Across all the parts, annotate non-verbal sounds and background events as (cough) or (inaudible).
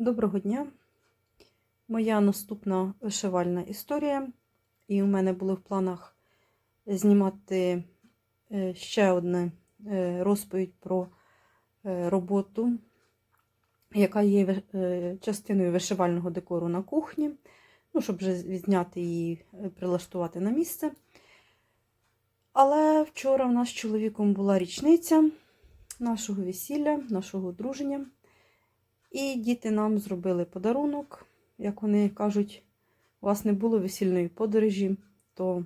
Доброго дня! Моя наступна вишивальна історія. І у мене були в планах знімати е, ще одне е, розповідь про е, роботу, яка є частиною вишивального декору на кухні. Ну, щоб вже відзняти її, прилаштувати на місце. Але вчора в нас з чоловіком була річниця нашого весілля, нашого одруження. І діти нам зробили подарунок. Як вони кажуть, у вас не було весільної подорожі, то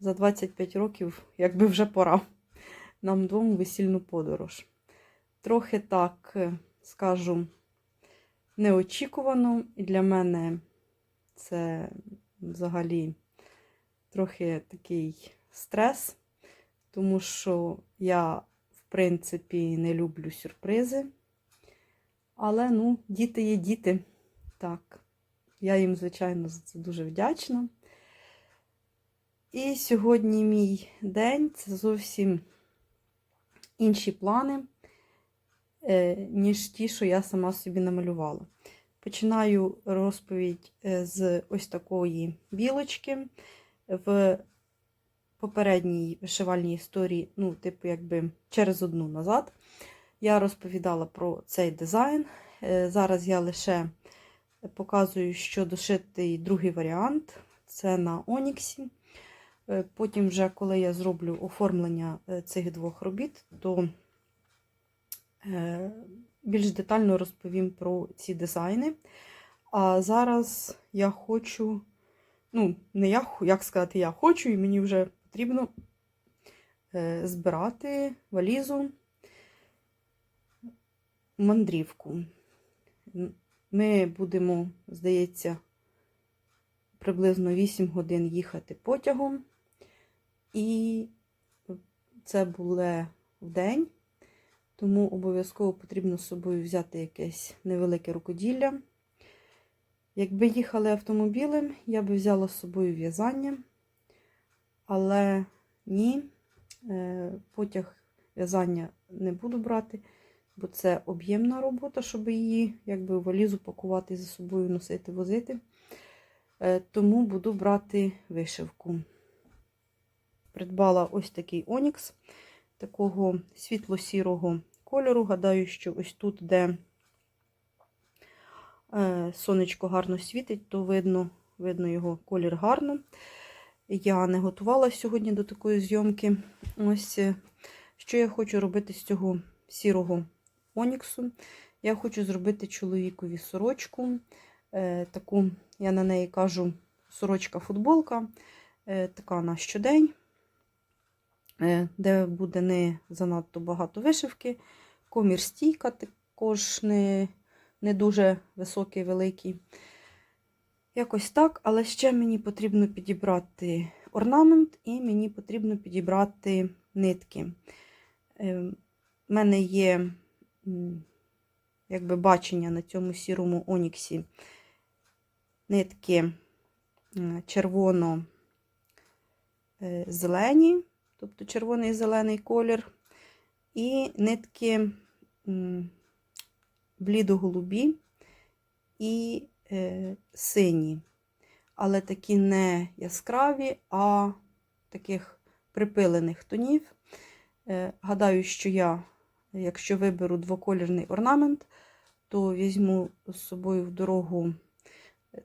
за 25 років, якби вже пора, нам двом весільну подорож. Трохи так е, скажу неочікувано, і для мене це взагалі трохи такий стрес, тому що я, в принципі, не люблю сюрпризи. Але, ну, діти є діти. Так, я їм, звичайно, за це дуже вдячна. І сьогодні мій день це зовсім інші плани, е, ніж ті, що я сама собі намалювала. Починаю розповідь е, з ось такої білочки. В попередній вишивальній історії, ну, типу, якби через одну назад. Я розповідала про цей дизайн. Е, Зараз я лише показую, що дошитий другий варіант це на Оніксі. Е, Потім, вже, коли я зроблю оформлення е, цих двох робіт, то більш детально розповім про ці дизайни. А зараз я хочу, ну, не я, як сказати, я хочу, і мені вже потрібно збирати валізу мандрівку. Ми будемо, здається, приблизно 8 годин їхати потягом. І це буде в день, тому обов'язково потрібно з собою взяти якесь невелике рукоділля. Якби їхали автомобілем, я би взяла з собою в'язання, але ні, е, потяг в'язання не буду брати бо це об'ємна робота, щоб її якби валізу пакувати за собою, носити, возити. Е, Тому буду брати вишивку. Придбала ось такий онікс, такого світло-сірого кольору. Гадаю, що ось тут, де е, сонечко гарно світить, то видно, видно його колір гарно. Я не готувала сьогодні до такої зйомки. Ось е, що я хочу робити з цього сірого оніксу. Я хочу зробити чоловікові сорочку. Е, таку, я на неї кажу, сорочка-футболка, е, така на щодень, е, де буде не занадто багато вишивки. Комір стійка, також не, не дуже високий, великий. Якось так, але ще мені потрібно підібрати орнамент і мені потрібно підібрати нитки. Е, мене є якби бачення на цьому сірому оніксі нитки червоно-зелені, тобто червоний зелений колір, і нитки блідо-голубі і е, сині, але такі не яскраві, а таких припилених тонів. Е, Гадаю, що я, якщо виберу двоколірний орнамент, то візьму з собою в дорогу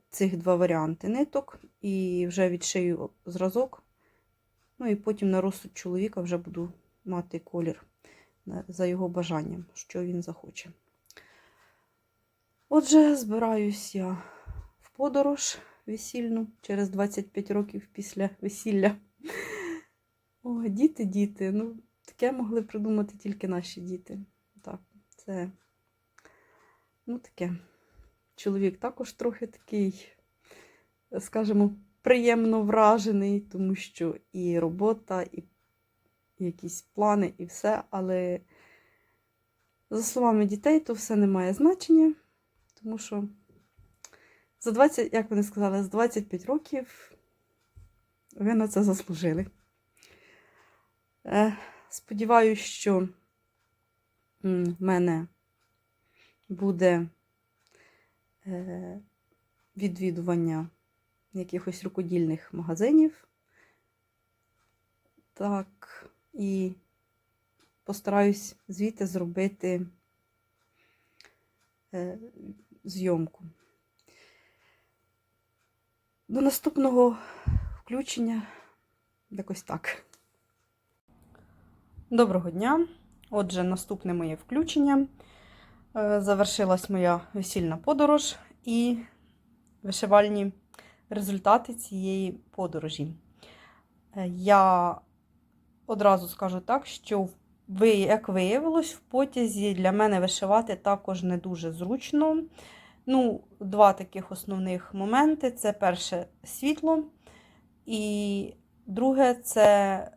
цих два варіанти ниток і вже відшию зразок. Ну і потім на розсуд чоловіка вже буду мати колір за його бажанням, що він захоче. Отже, збираюсь я в подорож весільну через 25 років після весілля. О, діти, діти. Ну, таке могли придумати тільки наші діти. Так, це, ну, таке. Чоловік також трохи такий, скажімо, приємно вражений, тому що і робота, і якісь плани, і все. Але, за словами дітей, то все не має значення, тому що за 20, як вони сказали, за 25 років ви на це заслужили. Сподіваюсь, що в мене буде е, відвідування якихось рукодільних магазинів. Так, і постараюсь звідти зробити е, зйомку. До наступного включення якось так. Доброго дня! Отже, наступне моє включення. Е, Завершилась моя весільна подорож і вишивальні результати цієї подорожі. Е, Я одразу скажу так, що, як виявилось, в потязі для мене вишивати також не дуже зручно. Ну, два таких основних моменти: це перше світло, і друге, це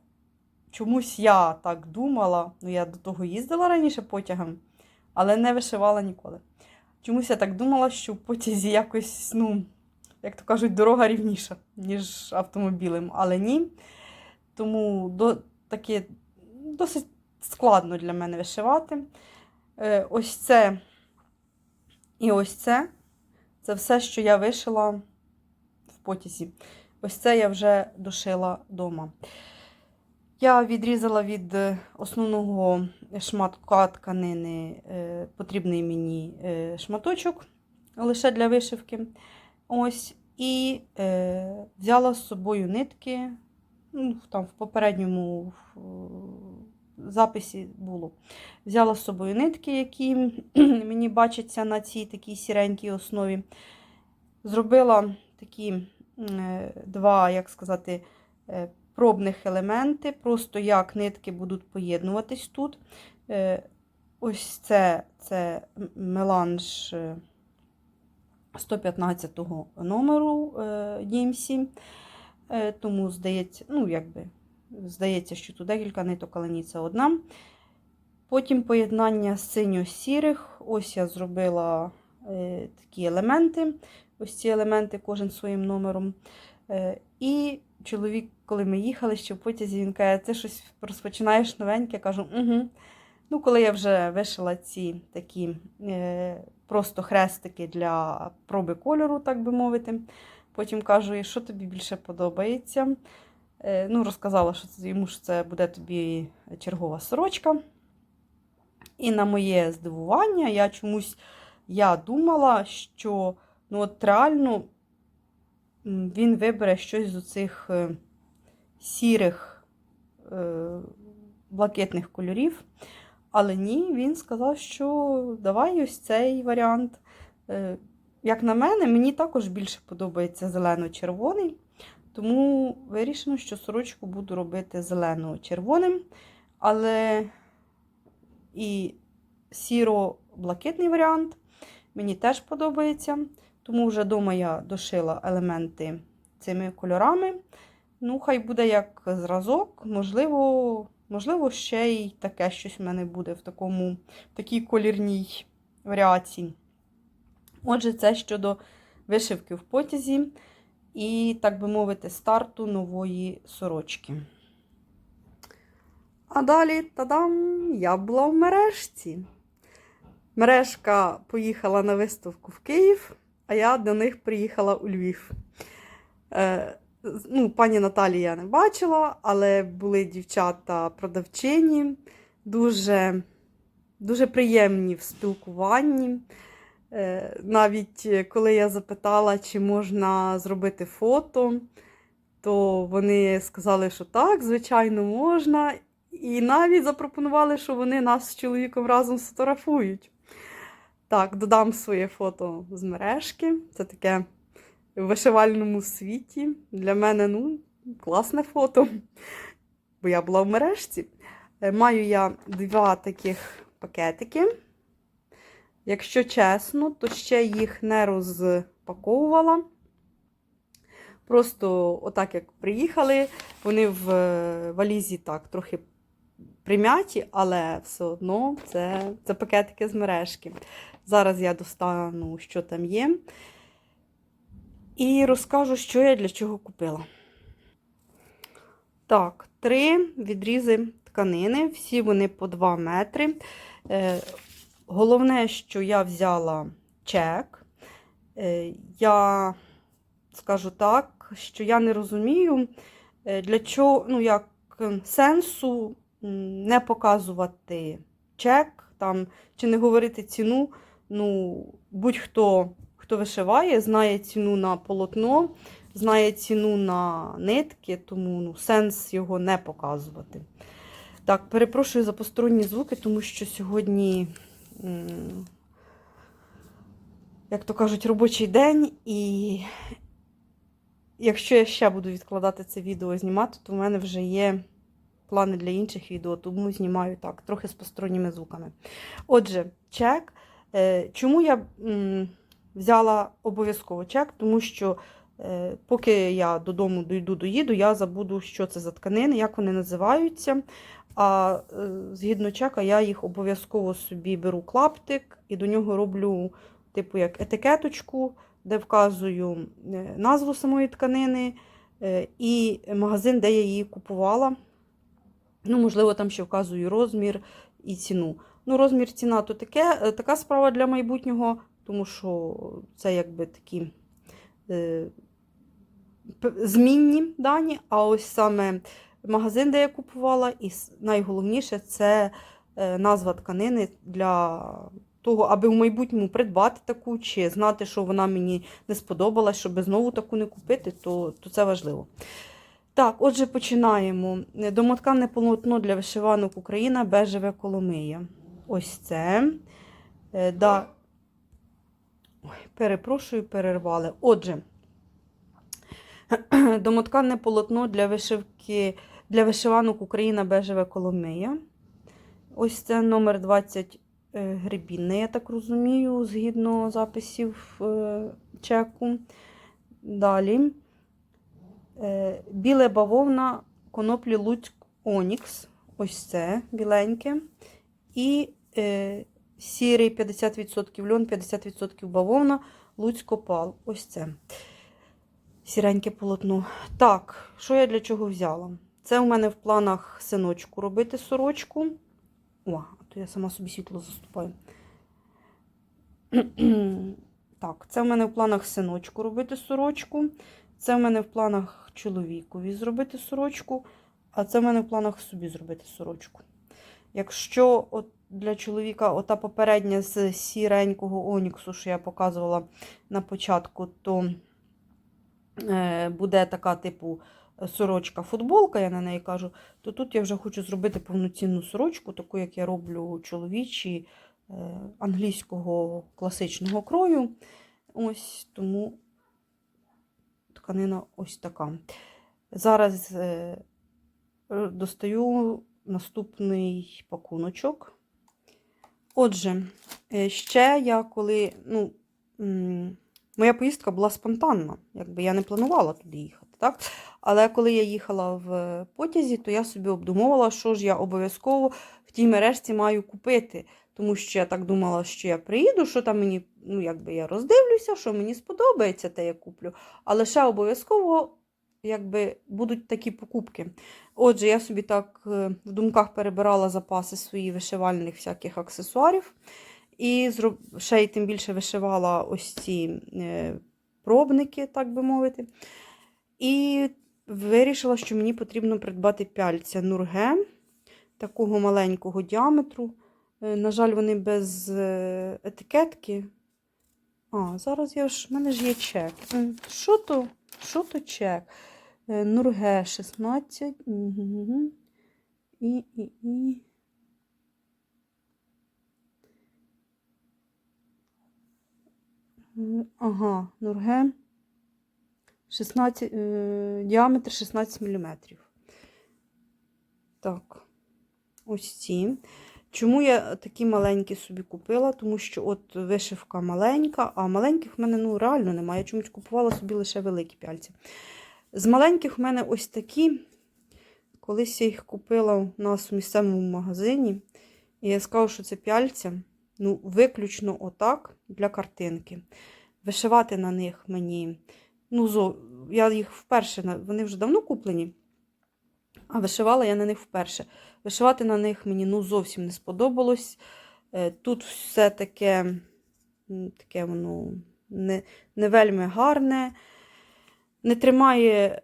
чомусь я так думала. Ну, я до того їздила раніше потягом, але не вишивала ніколи. Чомусь я так думала, що в потязі якось, ну, як то кажуть, дорога рівніша, ніж автомобілем, але ні. Тому до, таке досить складно для мене вишивати. Е, ось це і ось це. Це все, що я вишила в потязі. Ось це я вже дошила вдома. Я відрізала від е, основного шматка тканини е, потрібний мені е, шматочок лише для вишивки. Ось, і е, взяла з собою нитки. Ну, там в попередньому записі було. Взяла з собою нитки, які (clears throat) мені бачаться на цій такій сіренькій основі. Зробила такі е, два, як сказати, пробних елементи, просто як нитки будуть поєднуватись тут. Е, Ось це, це меланж е, 115 номеру е, DMC. Е, Тому здається, ну, якби, здається, що тут декілька ниток, але ні, це одна. Потім поєднання синьо-сірих. Ось я зробила такі елементи. Ось ці елементи, кожен своїм номером. І чоловік, коли ми їхали, ще в потязі, він каже, ти щось розпочинаєш новеньке. Я кажу, угу. Ну, коли я вже вишила ці такі е, просто хрестики для проби кольору, так би мовити. Потім кажу, що тобі більше подобається. Е, ну, розказала, що це, йому що це буде тобі чергова сорочка. І на моє здивування, я чомусь я думала, що ну, от реально він вибере щось з оцих е, сірих е, блакитних кольорів. Але ні, він сказав, що давай ось цей варіант. Е, Як на мене, мені також більше подобається зелено-червоний, тому вирішено, що сорочку буду робити зелено-червоним. Але і сіро-блакитний варіант мені теж подобається. Тому вже вдома я дошила елементи цими кольорами. Ну, хай буде як зразок, можливо, можливо, ще й таке щось в мене буде в такому, в такій колірній варіації. Отже, це щодо вишивки в потязі і, так би мовити, старту нової сорочки. А далі, тадам, я була в мережці. Мережка поїхала на виставку в Київ, а я до них приїхала у Львів. Е, ну, Пані Наталі я не бачила, але були дівчата-продавчині, дуже, дуже приємні в спілкуванні. Е, Навіть е, коли я запитала, чи можна зробити фото, то вони сказали, що так, звичайно, можна. І навіть запропонували, що вони нас з чоловіком разом сфотографують. Так, додам своє фото з мережки. Це таке в вишивальному світі. Для мене ну, класне фото. Бо я була в мережці. Е, Маю я два таких пакетики. Якщо чесно, то ще їх не розпаковувала. Просто, отак, як приїхали, вони в е, валізі так трохи прим'яті, але все одно це, це пакетики з мережки. Зараз я достану, що там є. І розкажу, що я для чого купила. Так, три відрізи тканини, всі вони по 2 метри. Е, Головне, що я взяла чек. Е, Я скажу так, що я не розумію, е, для чого, ну, як е, сенсу не показувати чек там, чи не говорити ціну. Ну, будь-хто, хто вишиває, знає ціну на полотно, знає ціну на нитки, тому ну, сенс його не показувати. Так, перепрошую за посторонні звуки, тому що сьогодні, як то кажуть, робочий день, і якщо я ще буду відкладати це відео знімати, то в мене вже є плани для інших відео, тому знімаю так, трохи з посторонніми звуками. Отже, чек. Е, Чому я взяла обов'язково чек? Тому що е, поки я додому дойду, доїду, я забуду, що це за тканини, як вони називаються. А е, згідно чека, я їх обов'язково собі беру клаптик і до нього роблю, типу, як етикеточку, де вказую назву самої тканини і магазин, де я її купувала. Ну, можливо, там ще вказую розмір і ціну. Ну, розмір ціна то таке, е, така справа для майбутнього, тому що це якби такі е, змінні дані. А ось саме магазин, де я купувала, і найголовніше це е, назва тканини для того, аби в майбутньому придбати таку, чи знати, що вона мені не сподобалась, щоб знову таку не купити, то, то це важливо. Так, отже, починаємо. Домоткане полотно для вишиванок Україна бежеве Коломия. Ось це. Е, да. Ой, перепрошую, перервали. Отже, (clears throat) домоткане полотно для вишивки, для вишиванок Україна бежеве Коломия. Ось це номер 20 е, грибінне, я так розумію, згідно записів е, чеку. Далі. Е, Біле бавовна коноплі Луцьк Онікс. Ось це біленьке. І е, сірий 50% льон, 50% бавовна, Луцьк Опал. Ось це. Сіреньке полотно. Так, що я для чого взяла? Це у мене в планах синочку робити сорочку. О, а то я сама собі світло заступаю. (clears throat) Так, це в мене в планах синочку робити сорочку. Це в мене в планах чоловікові зробити сорочку, а це в мене в планах собі зробити сорочку. Якщо от для чоловіка ота попередня з сіренького оніксу, що я показувала на початку, то е, буде така, типу, сорочка-футболка, я на неї кажу, то тут я вже хочу зробити повноцінну сорочку, таку, як я роблю чоловічі е, англійського класичного крою. Ось тому тканина ось така. Зараз е, достаю наступний пакуночок. Отже, е, ще я коли. ну, Моя поїздка була спонтанна, якби я не планувала туди їхати. Так? Але коли я їхала в потязі, то я собі обдумувала, що ж я обов'язково тій мережці маю купити. Тому що я так думала, що я приїду, що там мені, ну, якби я роздивлюся, що мені сподобається, те я куплю. Але ще обов'язково якби, будуть такі покупки. Отже, я собі так е, в думках перебирала запаси свої вишивальних всяких аксесуарів. І ще й тим більше вишивала ось ці е, пробники, так би мовити. І вирішила, що мені потрібно придбати пяльця Нурге такого маленького діаметру. Е, На жаль, вони без е, етикетки. А, зараз я ж, в мене ж є чек. Що то? Що то чек? Е, Нурге 16. Угу. І, і, і. Ага, Нурге 16, е, діаметр 16 мм. Так, ось ці. Чому я такі маленькі собі купила? Тому що от вишивка маленька, а маленьких в мене ну, реально немає. Я чомусь купувала собі лише великі пяльці. З маленьких в мене ось такі. Колись я їх купила у нас у місцевому магазині. І я скажу, що це пяльця. Ну, виключно отак для картинки. Вишивати на них мені. Ну, я їх вперше, вони вже давно куплені, а вишивала я на них вперше. Вишивати на них мені ну, зовсім не сподобалось. Е, Тут все таке, таке воно не, не вельми гарне, не тримає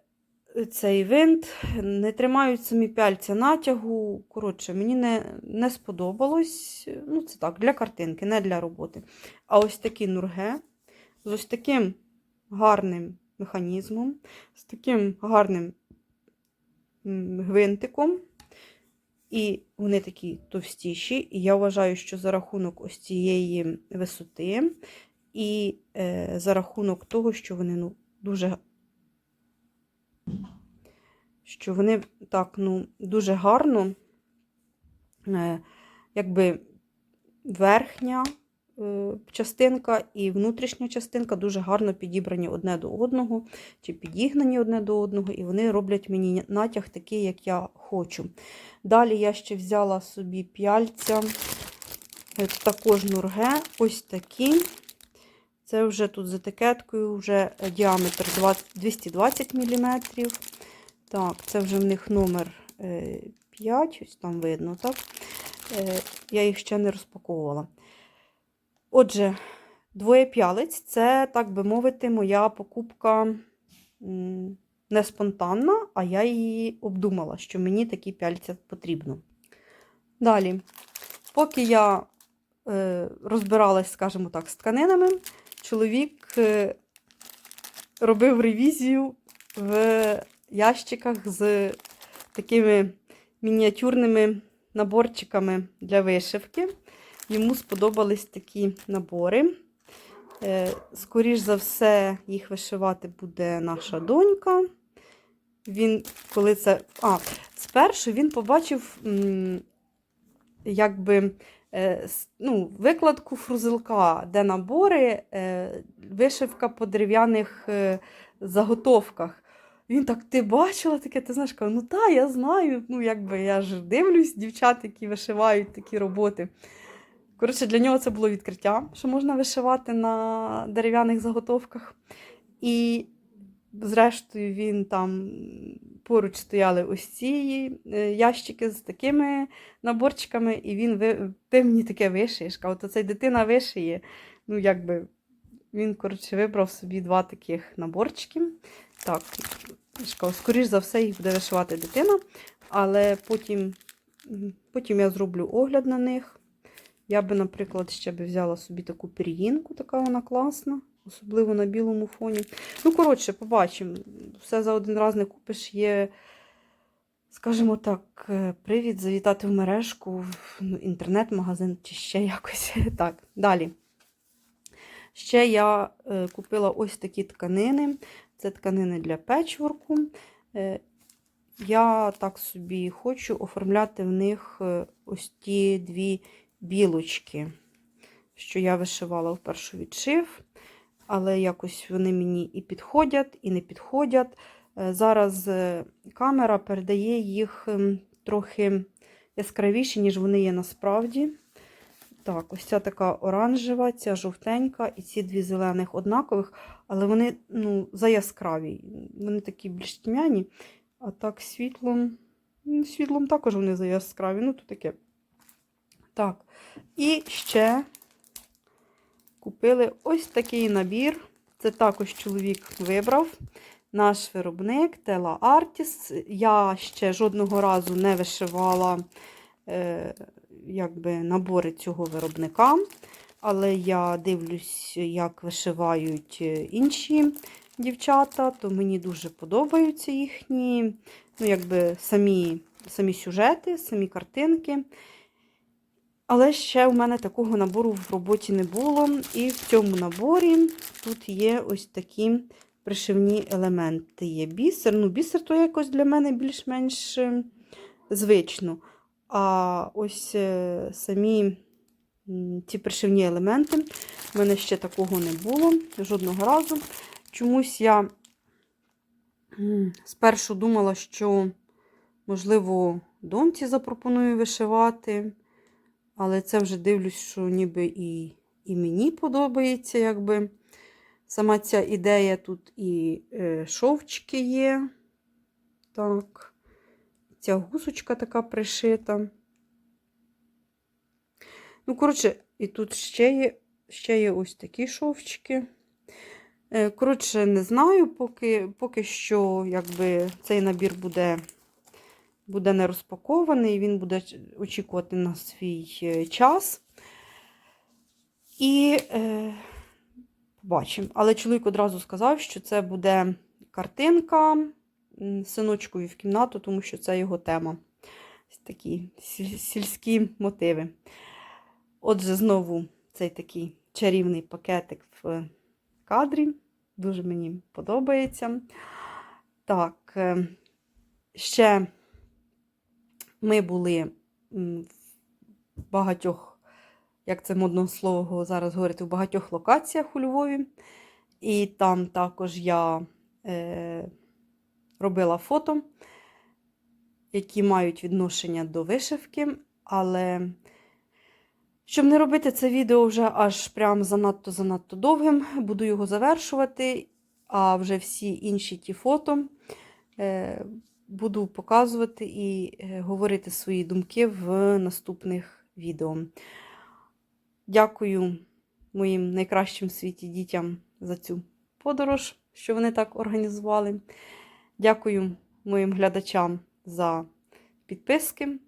цей винт, не тримають самі пяльця натягу. Коротше, мені не, не сподобалось. Ну, це так, для картинки, не для роботи. А ось такі нурге з ось таким гарним механізмом, з таким гарним гвинтиком. І вони такі товстіші. І я вважаю, що за рахунок ось цієї висоти, і е, за рахунок того, що вони ну, дуже що вони так, ну, дуже гарно, е, якби верхня частинка і внутрішня частинка дуже гарно підібрані одне до одного, чи підігнані одне до одного, і вони роблять мені натяг такий, як я хочу. Далі я ще взяла собі п'яльця, е, також нурге, ось такі. Це вже тут з етикеткою, вже діаметр 20 220 мм. Так, це вже в них номер 5, ось там видно, так? Е, Я їх ще не розпаковувала. Отже, двоє п'ялиць це, так би мовити, моя покупка не спонтанна, а я її обдумала, що мені такі пяльця потрібно. Далі, поки я е, розбиралась, скажімо так, з тканинами, чоловік е, робив ревізію в ящиках з такими мініатюрними наборчиками для вишивки. Йому сподобались такі набори. Е, Скоріш за все, їх вишивати буде наша донька. Він, коли це. А, спершу він побачив, якби, е, ну, викладку фрузелка, де набори, е, вишивка по дерев'яних заготовках. Він так, ти бачила таке? Ти знаєш, кажу, ну так, я знаю. Ну, якби я ж дивлюсь дівчат, які вишивають такі роботи. Коротше, для нього це було відкриття, що можна вишивати на дерев'яних заготовках. І, зрештою, він там поруч стояли ось ці е, ящики з такими наборчиками, і він ти мені таке вишиєш. То цей дитина вишиє. Ну, якби він, коротше, вибрав собі два таких наборчики. Так, скоріш за все, їх буде вишивати дитина, але потім, потім я зроблю огляд на них. Я би, наприклад, ще би взяла собі таку пір'їнку, така вона класна, особливо на білому фоні. Ну, коротше, побачимо. Все за один раз не купиш. Є, скажімо так, е, привід завітати в мережку, в ну, інтернет-магазин чи ще якось. (laughs) Так, далі. Ще я е, купила ось такі тканини. Це тканини для печворку. Е, Я так собі хочу оформляти в них ось ті дві білочки, що я вишивала в першу відшив, але якось вони мені і підходять, і не підходять. Е, Зараз е, камера передає їх ем, трохи яскравіші, ніж вони є насправді. Так, ось ця така оранжева, ця жовтенька і ці дві зелених однакових, але вони ну, заяскраві. Вони такі більш тьмяні, а так світлом. Світлом також вони заяскраві. Ну, то таке. Так. І ще купили ось такий набір. Це також чоловік вибрав. Наш виробник Tela Artist. Я ще жодного разу не вишивала е, якби, набори цього виробника. Але я дивлюсь, як вишивають е, інші дівчата, то мені дуже подобаються їхні ну, якби, самі, самі сюжети, самі картинки. Але ще у мене такого набору в роботі не було. І в цьому наборі тут є ось такі пришивні елементи. Є бісер. Ну, бісер то якось для мене більш-менш е, звично. А ось е, самі ці пришивні елементи, в мене ще такого не було жодного разу. Чомусь я спершу думала, що, можливо, доньці запропоную вишивати, але це вже дивлюсь, що ніби і, і мені подобається, якби сама ця ідея тут і е, шовчики є. Так. Ця гусочка така пришита. Ну, коротше, і тут ще є, ще є ось такі шовчики. Е, Коротше, не знаю, поки, поки що якби, цей набір буде, буде не розпакований, він буде очікувати на свій е, час. І е, побачимо. Але чоловік одразу сказав, що це буде картинка синочкові в кімнату, тому що це його тема. Такі сільські мотиви. Отже, знову цей такий чарівний пакетик в кадрі. Дуже мені подобається. Так, е, ще ми були в багатьох, як це модно слово зараз говорити, в багатьох локаціях у Львові. І там також я е, робила фото, які мають відношення до вишивки, але щоб не робити це відео вже аж прям занадто-занадто довгим, буду його завершувати, а вже всі інші ті фото е, буду показувати і е, говорити свої думки в наступних відео. Дякую моїм найкращим в світі дітям за цю подорож, що вони так організували. Дякую моїм глядачам за підписки,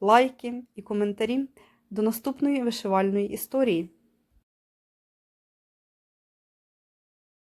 лайки і коментарі. До наступної вишивальної історії.